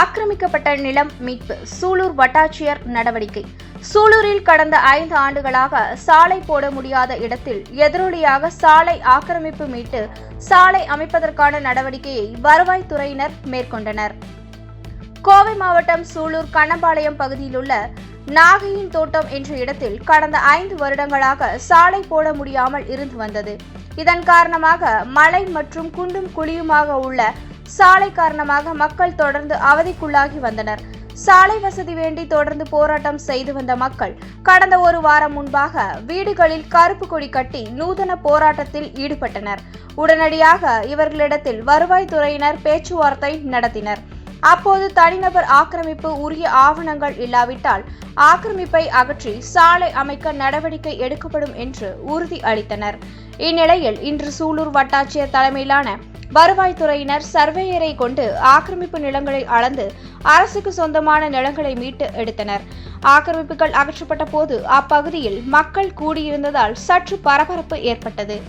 ஆக்கிரமிக்கப்பட்ட நிலம் மீட்பு. சூலூர் வட்டாட்சியர் நடவடிக்கை. சூலூரில் கடந்த ஐந்து ஆண்டுகளாக சாலை போட முடியாத இடத்தில் எதிரொலியாக சாலை ஆக்கிரமிப்பு மீட்டு சாலை அமைப்பதற்கான நடவடிக்கையை வருவாய்த்துறையினர் மேற்கொண்டனர். கோவை மாவட்டம் சூலூர் கண்ணபாளையம் பகுதியிலுள்ள நாகையின் தோட்டம் என்ற இடத்தில் கடந்த ஐந்து வருடங்களாக சாலை போட முடியாமல் இருந்து வந்தது. இதன் காரணமாக மழை மற்றும் குண்டும் குழியுமாக உள்ள சாலை காரணமாக மக்கள் தொடர்ந்து அவதிக்குள்ளாகி வந்தனர். சாலை வசதி வேண்டி தொடர்ந்து போராட்டம் செய்து வந்த மக்கள் கடந்த ஒரு வாரம் முன்பாக வீடுகளில் கருப்பு கொடி கட்டி நூதன போராட்டத்தில் ஈடுபட்டனர். உடனடியாக இவர்களிடத்தில் வருவாய்த்துறையினர் பேச்சுவார்த்தை நடத்தினர். அப்போது தனிநபர் ஆக்கிரமிப்பு உரிய ஆவணங்கள் இல்லாவிட்டால் ஆக்கிரமிப்பை அகற்றி சாலை அமைக்க நடவடிக்கை எடுக்கப்படும் என்று உறுதி அளித்தனர். இந்நிலையில் இன்று சூலூர் வட்டாட்சியர் தலைமையிலான வருவாய்த்துறையினர் சர்வேயரை கொண்டு ஆக்கிரமிப்பு நிலங்களை அளந்து அரசுக்கு சொந்தமான நிலங்களை மீட்டு எடுத்தனர். ஆக்கிரமிப்புகள் அகற்றப்பட்ட போது அப்பகுதியில் மக்கள் கூடியிருந்ததால் சற்று பரபரப்பு ஏற்பட்டது.